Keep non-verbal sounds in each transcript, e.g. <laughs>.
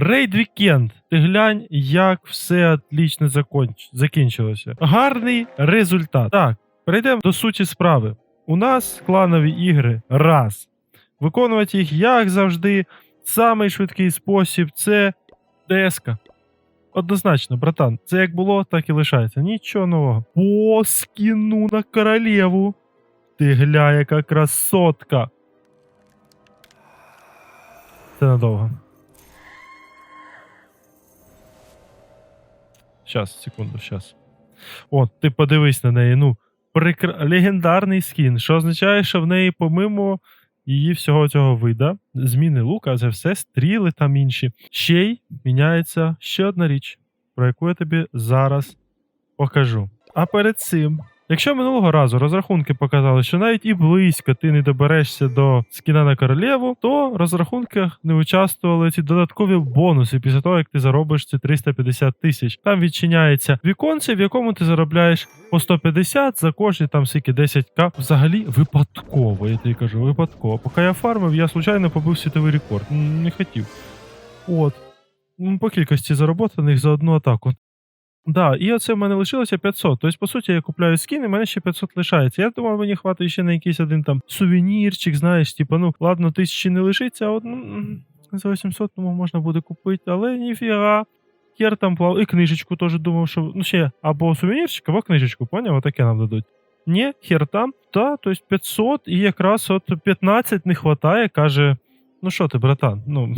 Рейд Вікенд. Ти глянь, як все отлично законч... закінчилося. Гарний результат. Так, перейдемо до суті справи. У нас кланові ігри раз. Виконувати їх, як завжди, самий швидкий спосіб це ДСК. Однозначно, братан, це як було, так і лишається. Нічого нового. По скіну на королеву. Ти гля, яка красотка. Це надовго. Щас, секунду, щас. От, ти подивись на неї. Ну, прикр... легендарний скін, що означає, що в неї, помимо її всього цього вида, зміни лука, це все стріли там інші. Ще й міняється ще одна річ, про яку я тобі зараз покажу. А перед цим, якщо минулого разу розрахунки показали, що навіть і близько ти не доберешся до скіна на королеву, то в розрахунках не участвували ці додаткові бонуси після того, як ти заробиш ці 350 тисяч. Там відчиняється віконце, в якому ти заробляєш по 150 за кожні там скільки 10к. Взагалі випадково, я тобі кажу, випадково. Поки я фармив, я случайно побив світовий рекорд. Не хотів. От. По кількості зароботаних за одну атаку. Да, і оце в мене лишилося 500. Тобто, по суті, я купляю скін, і в мене ще 500 лишається. Я думав, мені хватить ще на якийсь один там сувенірчик, знаєш, типу, ну, ладно, тисячі не лишиться, а от ну, за 800 думав, можна буде купити, але ніфіга. Хер там плав, і книжечку теж думав, що ну ще або сувенірчик, або книжечку, поняв, отаке нам дадуть. Ні, хер там, та, тобто 500, і якраз от 15 не хватає, каже: ну що ти, братан, ну.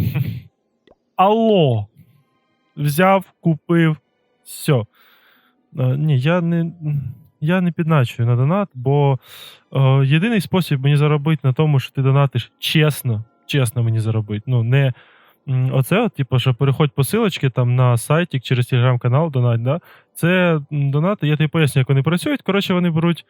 <laughs> Алло. Взяв, купив, все. Ні, я не, я не підначую на донат, бо е, єдиний спосіб мені заробити на тому, що ти донатиш чесно, чесно мені заробити. Ну, не оце, от, типу, що переходь по силочці там на сайті через телеграм-канал донать, да? це донати, я тобі поясню, як вони працюють. Коротше, вони беруть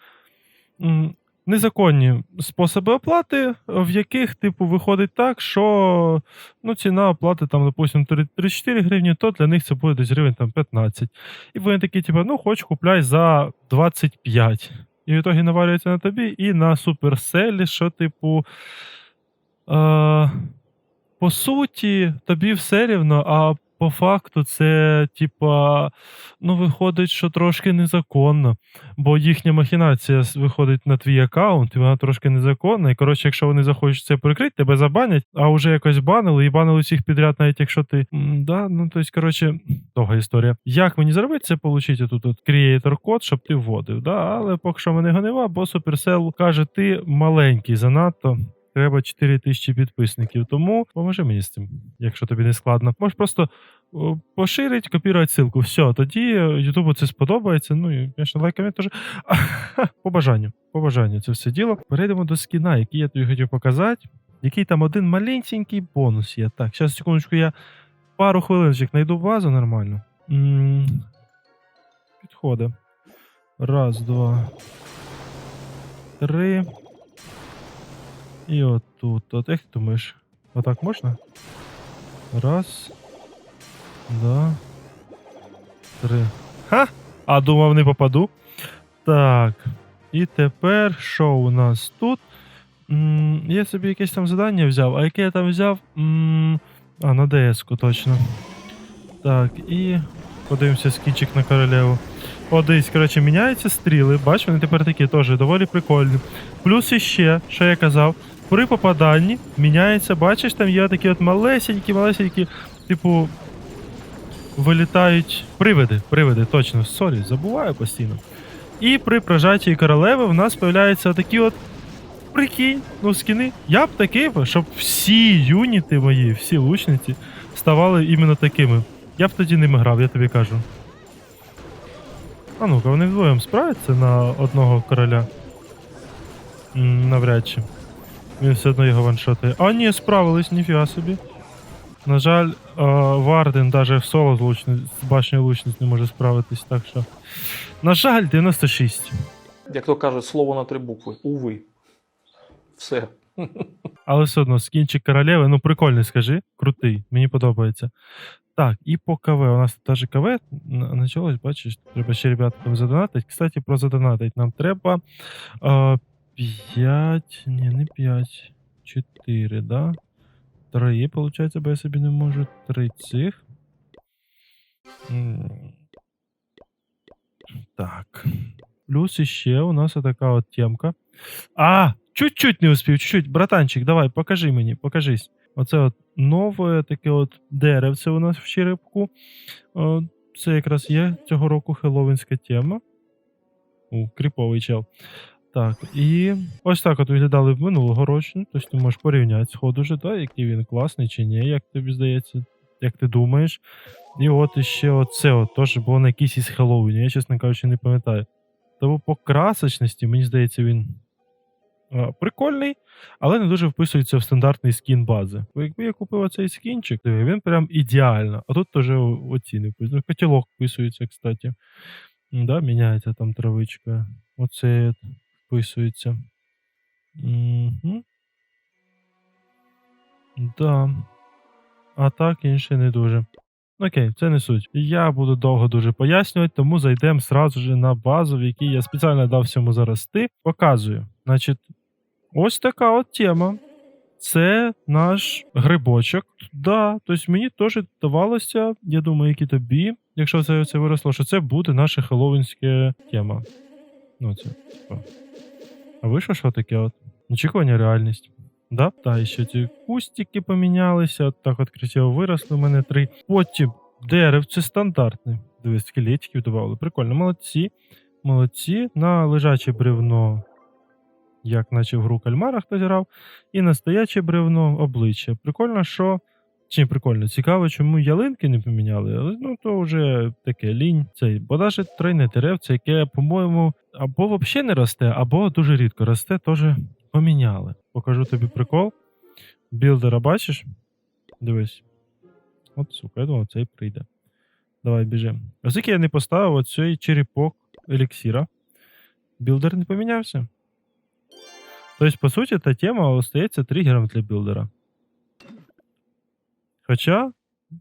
незаконні способи оплати, в яких, типу, виходить так, що ну, ціна оплати, там, допустим, 34 гривні, то для них це буде десь гривень там, 15. І вони такі, типу, ну, хоч купляй за 25. І в ітогі навалюється на тобі і на суперселі, що, типу. Е, по суті, тобі все рівно, а по факту це, типа, ну, виходить, що трошки незаконно. Бо їхня махінація виходить на твій аккаунт, і вона трошки незаконна. І коротше, якщо вони захочуть це прикрити, тебе забанять, а вже якось банили, і банили всіх підряд, навіть якщо ти. М, Да, ну тобто, коротше, довга історія. Як мені зробити це? Получити тут от creator код, щоб ти вводив. Да? Але поки що мене гонива, бо Supercell каже, ти маленький занадто. Треба 4 тисячі підписників, тому поможи мені з цим, якщо тобі не складно. Можеш просто поширить, копірувати ссылку. Все, тоді Ютубу це сподобається. Ну і, звісно, лайками теж. <laughs> По бажанню. По бажанню це все діло. Перейдемо до скіна, який я тобі хотів показати. Який там один маленький бонус є. Так, зараз секундочку, я пару хвилиночок знайду базу нормально. М, Підходить. Раз, два. Три. І отут. От як ти думаєш? Отак можна? Раз. Два. Три. Ха! А думав, не попаду. Так. І тепер що у нас тут? М, я собі якесь там завдання взяв. А яке я там взяв? М, а, на ДС-ку точно. Так, і подивимося скінчик на королеву. О, дивись, коротше, міняються стріли. Бач, вони тепер такі теж доволі прикольні. Плюс іще, що я казав, при попаданні міняється, бачиш, там є такі от малесенькі, малесенькі, типу, вилітають привиди, привиди, точно, сорі, забуваю постійно. І при прожатті королеви в нас з'являються такі от. Прикинь, ну скіни. Я б такий, щоб всі юніти мої, всі лучниці ставали іменно такими. Я б тоді ними грав, я тобі кажу. А ну-ка, вони вдвоєм справляться на одного короля. Навряд чи. Він все одно його ваншотає. А ні, справились, ніфіга собі. На жаль, Варден навіть в соло з, лучниць, з башнею лучниць не може справитись, так що. На жаль, 96. Як то кажуть, слово на три букви. Уви. Все. Але все одно, скінчик королеви, ну прикольний, скажи. Крутий, мені подобається. Так, і по КВ. У нас тут теж КВ на- почалось, бачиш, треба ще ребяткам задонатити. Кстати, про задонатить нам треба е, 5, ні, не 5, 4, да? Три, виходить, бо я собі не можу. Три цих. М. Так. Плюс іще у нас така от темка. А! Чуть-чуть не успів, чуть-чуть. Братанчик, давай, покажи мені, покажись. Оце от нове таке от деревце у нас в черепку. Це якраз є цього року хеллоуінська тема. У, кріповий чел. Так, і ось так от виглядали в минулого року. Тобто ти можеш порівняти сходу вже, так, який він класний чи ні, як тобі здається, як ти думаєш. І от іще оце от теж було на якийсь із Хеллоуіні, я, чесно кажучи, не пам'ятаю. Тому по красочності, мені здається, він прикольний, але не дуже вписується в стандартний скін бази. Бо якби я купив оцей скінчик, він прям ідеально. А тут теж оці не вписують. Ну, Котілок вписується, кстати. Да, міняється там травичка. Оце вписується. Угу. Да. А так інше не дуже. Окей, це не суть. Я буду довго дуже пояснювати, тому зайдемо сразу же на базу, в якій я спеціально дав всьому зарости. Показую. Значить, ось така от тема. Це наш грибочок. Да, тобто мені теж давалося, я думаю, як і тобі, якщо це, це виросло, що це буде наша хеллоуінська тема. Ну, це. А вийшло що таке от? Очікування реальність. Да? Та ще ці кустики помінялися, от так от красиво виросли у мене три. Потім деревце стандартне. Дивись, скелетиків додавали. Прикольно, молодці. Молодці. На лежаче бревно, як наче в гру кальмара хтось грав, і на стояче бревно обличчя. Прикольно, що. Чи прикольно, цікаво, чому ялинки не поміняли, але ну то вже таке лінь. Цей, бо навіть тройне деревце, яке, по-моєму, або взагалі не росте, або дуже рідко росте, теж поміняли. Покажу тобі прикол. Білдера бачиш? Дивись. От, сука, я думав, цей прийде. Давай біжи. Оскільки я не поставив оцей черепок еліксіра, білдер не помінявся. Тобто, по суті, та тема остається тригером для білдера. Хоча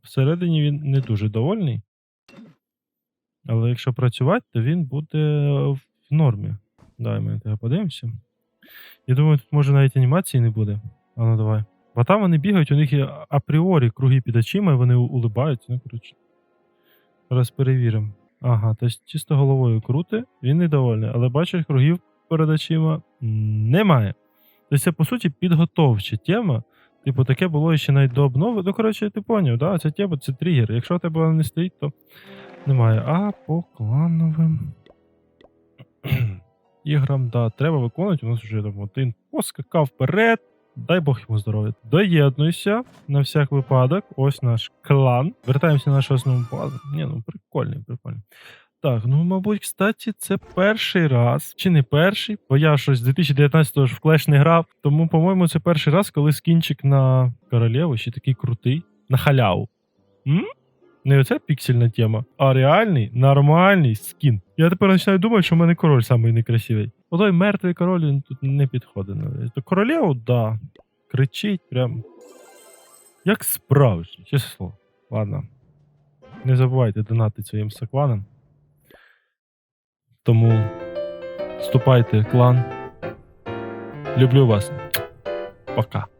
всередині він не дуже довольний. Але якщо працювати, то він буде в нормі. Давай ми тебе подивимося. Я думаю, тут може навіть анімації не буде. А ну давай. Бо там вони бігають, у них є апріорі круги під очима, і вони улибаються. Ну, коротше. Зараз перевіримо. Ага, тобто чисто головою крути, він недовольний, але бачиш, кругів перед очима немає. Тобто це, по суті, підготовча тема. Типу, таке було ще навіть до обнови. Ну, коротше, ти поняв, да? Ця тема це тригер. Якщо у тебе не стоїть, то немає. А по клановим. <clears throat> іграм, да, треба виконувати. У нас вже там один поскакав вперед. Дай Бог йому здоров'я. Доєднуйся на всяк випадок. Ось наш клан. Вертаємося на нашу основну базу. Ні, ну прикольний, прикольний. Так, ну мабуть, кстати, це перший раз, чи не перший, бо я щось з 2019-го ж в Clash не грав. Тому, по-моєму, це перший раз, коли скінчик на королеву ще такий крутий, на халяву. М? Не оця піксельна тема, а реальний, нормальний скін. Я тепер починаю думати, що в мене король самий некрасивий. Отой мертвий король він тут не підходить. То королеву, да. Кричить прям. Як справжній, чесне слово. Ладно. Не забувайте донати своїм сокланам. Тому вступайте в клан. Люблю вас. Пока.